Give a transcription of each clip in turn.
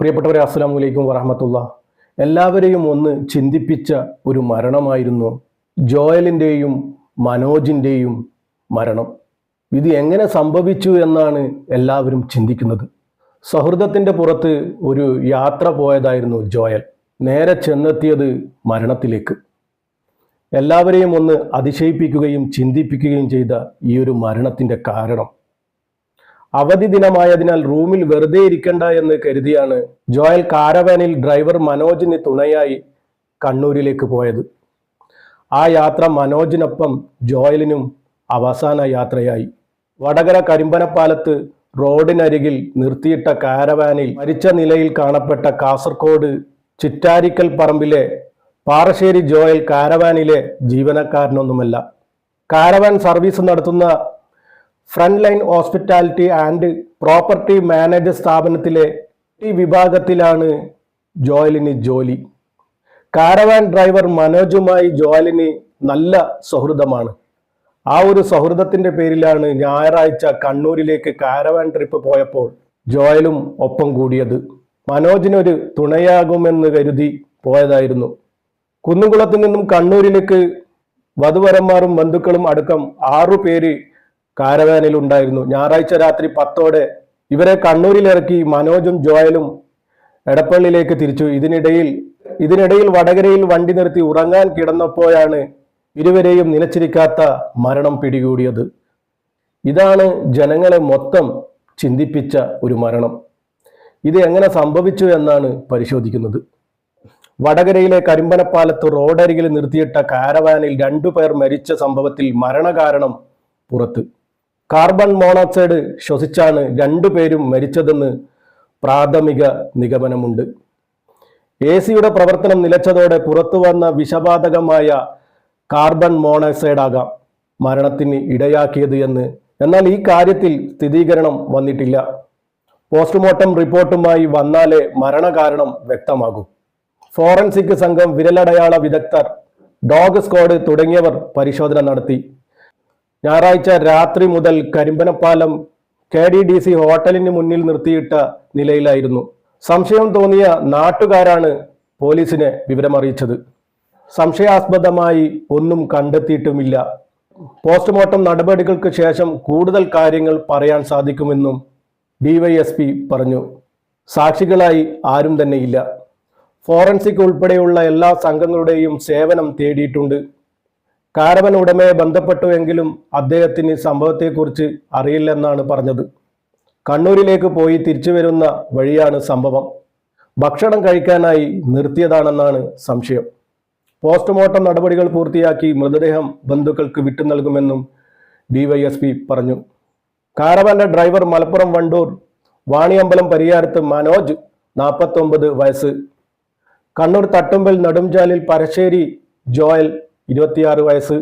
പ്രിയപ്പെട്ടവരെ അസ്സാം വലൈക്കും വറഹമത്തുള്ള. എല്ലാവരെയും ഒന്ന് ചിന്തിപ്പിച്ച ഒരു മരണമായിരുന്നു ജോയലിന്റെയും മനോജിന്റെയും മരണം. ഇത് എങ്ങനെ സംഭവിച്ചു എന്നാണ് എല്ലാവരും ചിന്തിക്കുന്നത്. സൗഹൃദത്തിന്റെ പുറത്ത് ഒരു യാത്ര പോയതായിരുന്നു ജോയൽ. നേരെ ചെന്നെത്തിയത് മരണത്തിലേക്ക്. എല്ലാവരെയും ഒന്ന് അതിശയിപ്പിക്കുകയും ചിന്തിപ്പിക്കുകയും ചെയ്ത ഈ ഒരു മരണത്തിന്റെ കാരണം അവധി ദിനമായതിനാൽ റൂമിൽ വെറുതെ ഇരിക്കണ്ട എന്ന് കരുതിയാണ് ജോയൽ കാരവാനിൽ ഡ്രൈവർ മനോജിന് തുണയായി കണ്ണൂരിലേക്ക് പോയത്. ആ യാത്ര മനോജിനൊപ്പം ജോയലിനും അവസാന യാത്രയായി. വടകര കരിമ്പനപ്പാലത്ത് റോഡിനരികിൽ നിർത്തിയിട്ട കാരവാനിൽ മരിച്ച നിലയിൽ കാണപ്പെട്ട കാസർഗോഡ് ചിറ്റാരിക്കൽ പറമ്പിലെ പാറശ്ശേരി ജോയൽ കാരവാനിലെ ജീവനക്കാരനൊന്നുമല്ല. കാരവാൻ സർവീസ് നടത്തുന്ന front line hospitality and property manager സ്ഥാപനത്തിലെ ഈ വിഭാഗത്തിലാണ് ജോയലിന് ജോലി. കാരവാൻ ഡ്രൈവർ മനോജുമായി ജോയലിന് നല്ല സൗഹൃദമാണ്. ആ ഒരു സൗഹൃദത്തിന്റെ പേരിലാണ് ഞായറാഴ്ച കണ്ണൂരിലേക്ക് കാരവാൻ ട്രിപ്പ് പോയപ്പോൾ ജോയലും ഒപ്പം കൂടിയത്. മനോജിനൊരു തുണയാകുമെന്ന് കരുതി പോയതായിരുന്നു. കുന്നുകുളത്ത് നിന്നും കണ്ണൂരിലേക്ക് വധുവരന്മാരും ബന്ധുക്കളും അടക്കം ആറു പേര് കാരവാനിൽ ഉണ്ടായിരുന്നു. ഞായറാഴ്ച രാത്രി പത്തോടെ ഇവരെ കണ്ണൂരിലിറക്കി മനോജും ജോയലും എടപ്പള്ളിയിലേക്ക് തിരിച്ചു. ഇതിനിടയിൽ ഇതിനിടയിൽ വടകരയിൽ വണ്ടി നിർത്തി ഉറങ്ങാൻ കിടന്നപ്പോഴാണ് ഇരുവരെയും നിലച്ചിരിക്കാത്ത മരണം പിടികൂടിയത്. ഇതാണ് ജനങ്ങളെ മൊത്തം ചിന്തിപ്പിച്ച ഒരു മരണം. ഇത് എങ്ങനെ സംഭവിച്ചു എന്നാണ് പരിശോധിക്കുന്നത്. വടകരയിലെ കരിമ്പനപ്പാലത്ത് റോഡരികിൽ നിർത്തിയിട്ട കാരവാനിൽ രണ്ടുപേർ മരിച്ച സംഭവത്തിൽ മരണകാരണം പുറത്ത്. കാർബൺ മോണോക്സൈഡ് ശ്വസിച്ചാണ് രണ്ടുപേരും മരിച്ചതെന്ന് പ്രാഥമിക നിഗമനമുണ്ട്. എ സിയുടെ പ്രവർത്തനം നിലച്ചതോടെ പുറത്തു വന്ന വിഷബാധകമായ കാർബൺ മോണോക്സൈഡ് ആകാം മരണത്തിന് ഇടയാക്കിയത് എന്ന്. എന്നാൽ ഈ കാര്യത്തിൽ സ്ഥിരീകരണം വന്നിട്ടില്ല. പോസ്റ്റ്മോർട്ടം റിപ്പോർട്ടുമായി വന്നാലേ മരണകാരണം വ്യക്തമാകൂ. ഫോറൻസിക് സംഘം വിരലടയാള വിദഗ്ധർ ഡോഗ് സ്ക്വാഡ് തുടങ്ങിയവർ പരിശോധന നടത്തി. ഞായറാഴ്ച രാത്രി മുതൽ Karimbanappalam K D D C ഹോട്ടലിന് മുന്നിൽ നിർത്തിയിട്ട നിലയിലായിരുന്നു. സംശയം തോന്നിയ നാട്ടുകാരാണ് പോലീസിനെ വിവരമറിയിച്ചത്. സംശയാസ്പദമായി ഒന്നും കണ്ടെത്തിയിട്ടുമില്ല. പോസ്റ്റ്മോർട്ടം നടപടികൾക്ക് ശേഷം കൂടുതൽ കാര്യങ്ങൾ പറയാൻ സാധിക്കുമെന്നും ഡിവൈഎസ്പി പറഞ്ഞു. സാക്ഷികളായി ആരും തന്നെയില്ല. ഫോറൻസിക് ഉൾപ്പെടെയുള്ള എല്ലാ സംഘങ്ങളുടെയും സേവനം തേടിയിട്ടുണ്ട്. കാരവൻ ഉടമയെ ബന്ധപ്പെട്ടുവെങ്കിലും അദ്ദേഹത്തിന് സംഭവത്തെക്കുറിച്ച് അറിയില്ലെന്നാണ് പറഞ്ഞത്. കണ്ണൂരിലേക്ക് പോയി തിരിച്ചു വരുന്ന വഴിയാണ് സംഭവം. ഭക്ഷണം കഴിക്കാനായി നിർത്തിയതാണെന്നാണ് സംശയം. പോസ്റ്റ്മോർട്ടം നടപടികൾ പൂർത്തിയാക്കി മൃതദേഹം ബന്ധുക്കൾക്ക് വിട്ടു നൽകുമെന്നും ഡിവൈഎസ്പി പറഞ്ഞു. കാരവാന്റെ ഡ്രൈവർ മലപ്പുറം വണ്ടൂർ വാണിയമ്പലം പരിയാരത്ത് മനോജ് നാൽപ്പത്തൊമ്പത് വയസ്സ്. കണ്ണൂർ തട്ടുമ്പൽ നെടുംചാലിൽ പരശ്ശേരി ജോയൽ ഇരുപത്തിയാറ് വയസ്സ്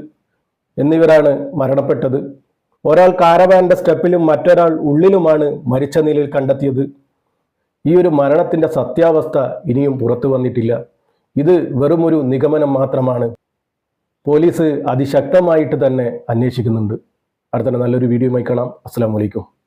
എന്നിവരാണ് മരണപ്പെട്ടത്. ഒരാൾ കാരവാന്റെ സ്റ്റെപ്പിലും മറ്റൊരാൾ ഉള്ളിലുമാണ് മരിച്ച നിലയിൽ കണ്ടെത്തിയത്. ഈ ഒരു മരണത്തിന്റെ സത്യാവസ്ഥ ഇനിയും പുറത്തു വന്നിട്ടില്ല. ഇത് വെറുമൊരു നിഗമനം മാത്രമാണ്. പോലീസ് അതിശക്തമായിട്ട് തന്നെ അന്വേഷിക്കുന്നുണ്ട്. അടുത്ത നല്ലൊരു വീഡിയോയുമായി കാണാം. അസ്സാം വലൈക്കും